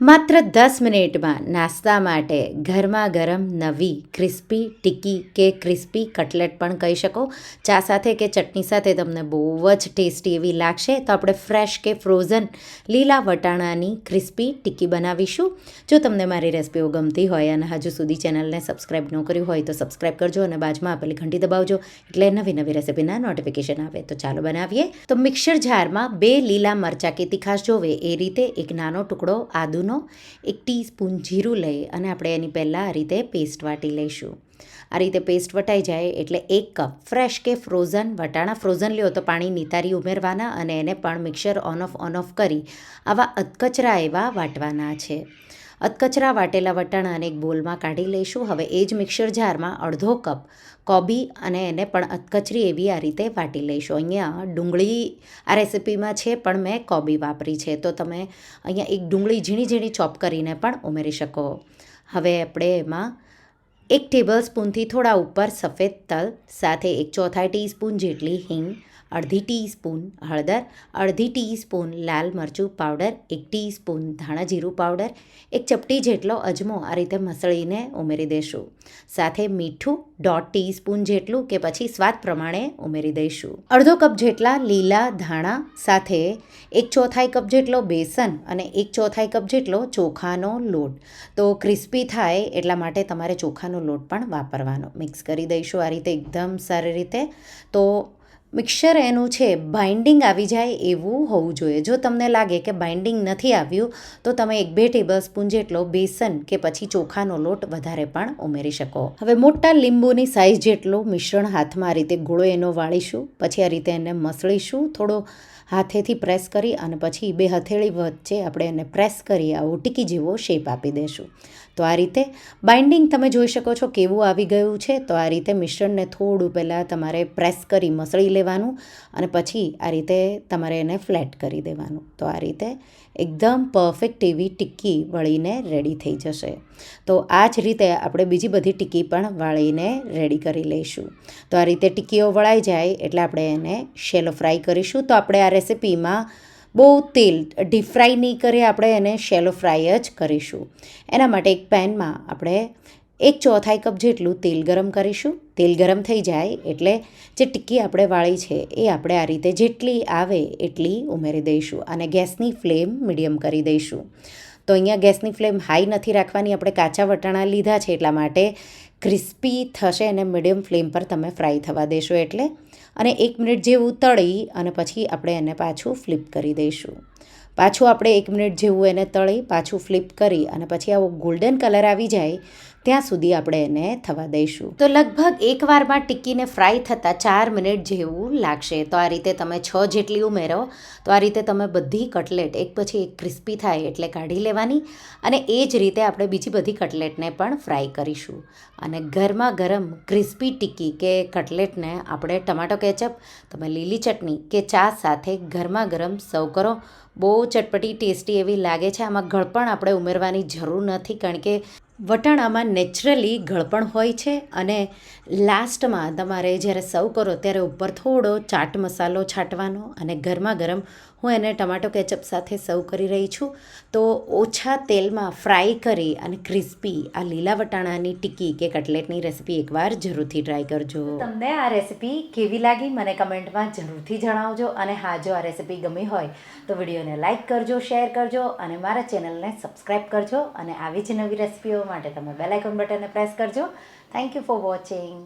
માત્ર દસ મિનિટમાં નાસ્તા માટે ગરમા ગરમ, નવી, ક્રિસ્પી, ટિક્કી કે ક્રિસ્પી કટલેટ પણ કહી શકો. ચા સાથે કે ચટણી સાથે તમને બહુ જ ટેસ્ટી એવી લાગશે. તો આપણે ફ્રેશ કે ફ્રોઝન લીલા વટાણાની ક્રિસ્પી ટિક્કી બનાવીશું. જો તમને મારી રેસિપીઓ ગમતી હોય અને હજુ સુધી ચેનલને સબસ્ક્રાઈબ ન કર્યું હોય તો સબસ્ક્રાઈબ કરજો અને બાજુમાં આપેલી ઘંટી દબાવજો એટલે નવી નવી રેસિપીના નોટિફિકેશન આવે. તો ચાલો બનાવીએ. તો મિક્સર જારમાં બે લીલા મરચાં કે તીખાશ જોવે. એ રીતે એક નાનો ટુકડો આદુનો એક ટીસ્પૂન જીરું લઈ અને આપણે એની પહેલાં આ રીતે પેસ્ટ વાટી લઈશું. આ રીતે પેસ્ટ વટાઈ જાય એટલે એક કપ ફ્રેશ કે ફ્રોઝન વટાણા. ફ્રોઝન લ્યો તો પાણી નિતારી ઉમેરવાના અને એને પણ mixer on off on off કરી આવા અધકચરા એવા વાટવાના છે. અધકચરા વાટેલા વટાણાને એક બોલમાં કાઢી લઈશું. હવે એ જ મિક્સર જારમાં અડધો કપ કોબી અને એને પણ અધકચરી એવી આ રીતે વાટી લઈશું. અહીંયા ડુંગળી આ રેસિપીમાં છે, પણ મેં કોબી વાપરી છે. તો તમે અહીંયા એક ડુંગળી ઝીણી ઝીણી ચોપ કરીને પણ ઉમેરી શકો. હવે આપણે એમાં એક ટેબલ સ્પૂનથી થોડા ઉપર સફેદ તલ, સાથે એક ચોથાઈ ટીસ્પૂન જેટલી હિંગ અડધી ટીસ્પૂન હળદર, અડધી ટીસ્પૂન લાલ મરચું પાવડર, એક ટીસ્પૂન ધાણા જીરું પાવડર, એક ચપટી જેટલો અજમો આ રીતે મસળીને ઉમેરી દઈશું સાથે મીઠું દોઢ ટીસ્પૂન જેટલું કે પછી સ્વાદ પ્રમાણે ઉમેરી દઈશું. અડધો કપ જેટલા લીલા ધાણા, સાથે એક ચોથાઈ કપ જેટલો બેસન અને એક ચોથાઈ કપ જેટલો ચોખાનો લોટ. તો ક્રિસ્પી થાય એટલા માટે તમારે ચોખાનો લોટ પણ વાપરવાનો. મિક્સ કરી દઈશું આ રીતે એકદમ સારી રીતે. તો મિક્સર એનું છે, બાઇન્ડિંગ આવી જાય એવું હોવું જોઈએ. જો તમને લાગે કે બાઇન્ડિંગ નથી આવ્યું, તો તમે એક બે ટેબલ સ્પૂન જેટલો બેસન કે પછી ચોખાનો લોટ વધારે પણ ઉમેરી શકો. હવે મોટા લીંબુની સાઇઝ જેટલો મિશ્રણ હાથમાં આ રીતે ગોળો એનો વાળીશું, પછી આ રીતે એને મસળીશું, થોડો હાથેથી પ્રેસ કરી અને પછી બે હથેળી વચ્ચે આપણે એને પ્રેસ કરી આવો ટીકી જેવો શેપ આપી દઈશું તો આ રીતે બાઇન્ડિંગ તમે જોઈ શકો છો કેવું આવી ગયું છે. તો આ રીતે મિશ્રણને થોડું પહેલાં તમારે પ્રેસ કરી મસળી લેવાનું અને પછી આ રીતે તમારે એને ફ્લેટ કરી દેવાનું. તો આ રીતે એકદમ પરફેક્ટ એવી ટિક્કી વળીને રેડી થઈ જશે. તો આ જ રીતે આપણે બીજી બધી ટિક્કી પણ વાળીને રેડી કરી લઈશું. તો આ રીતે ટિક્કીઓ વળાઈ જાય એટલે આપણે એને શેલો ફ્રાય કરીશું. તો આપણે આ રેસિપીમાં બહુ તેલ ડીપ ફ્રાય નહીં કરીએ, આપણે એને શેલો ફ્રાય જ કરીશું. એના માટે એક પેનમાં આપણે એક ચોથાઈ કપ જેટલું તેલ ગરમ કરીશું. તેલ ગરમ થઈ જાય એટલે જે ટિક્કી આપણે વાળી છે એ આપણે આ રીતે જેટલી આવે એટલી ઉમેરી દઈશું અને ગેસની ફ્લેમ મીડિયમ કરી દઈશું. તો અહીંયા ગેસની ફ્લેમ હાઈ નથી રાખવાની, આપણે કાચા વટાણા લીધા છે એટલા માટે ક્રિસ્પી થશે અને મીડિયમ ફ્લેમ પર તમે ફ્રાય થવા દેશો એટલે. અને એક મિનિટ જેવું તળી અને પછી આપણે એને પાછું ફ્લિપ કરી દઈશું. પાછું આપણે એક મિનિટ જેવું એને તળી, પાછું ફ્લિપ કરી અને પછી આવો ગોલ્ડન કલર આવી જાય, ત્યાં સુધી આપણે એને થવા દઈશું. તો લગભગ એક વારમાં ટિક્કીને ફ્રાય થતાં ચાર મિનિટ જેવું લાગશે. તો આ રીતે તમે છ જેટલી ઉમેરો, તો આ રીતે તમે બધી કટલેટ, એક પછી એક ક્રિસ્પી થાય એટલે કાઢી લેવાની અને એ જ રીતે આપણે બીજી બધી કટલેટને પણ ફ્રાય કરીશું. અને ગરમા ગરમ ક્રિસ્પી ટિક્કી કે કટલેટને આપણે ટમાટો કેચઅપ તમે લીલી ચટણી કે ચા સાથે ગરમા ગરમ સર્વ કરો, બહુ ચટપટી ટેસ્ટી એવી લાગે છે. આમાં ગળપણ આપણે ઉમેરવાની જરૂર નથી કારણ કે વટાણામાં નેચરલી ગળપણ હોય છે અને લાસ્ટમાં તમારે જ્યારે સર્વ કરો ત્યારે ઉપર થોડો ચાટ મસાલો છાંટવાનો અને ગરમા ગરમ હું એને ટમાટો કેચઅપ સાથે સર્વ કરી રહી છું. તો ઓછા તેલમાં ફ્રાય કરી અને ક્રિસ્પી આ લીલા વટાણાની ટિક્કી કે કટલેટની રેસીપી એકવાર જરૂરથી ટ્રાય કરજો. તમને આ રેસીપી કેવી લાગી મને કમેન્ટમાં જરૂરથી જણાવજો અને હા, જો આ રેસીપી ગમી હોય તો વિડીયોને લાઇક કરજો, શેર કરજો અને મારા ચેનલને સબસ્ક્રાઈબ કરજો અને આવી જ નવી રેસિપીઓ માટે તમે બેલાઇકોન બટનને પ્રેસ કરજો. Thank you for watching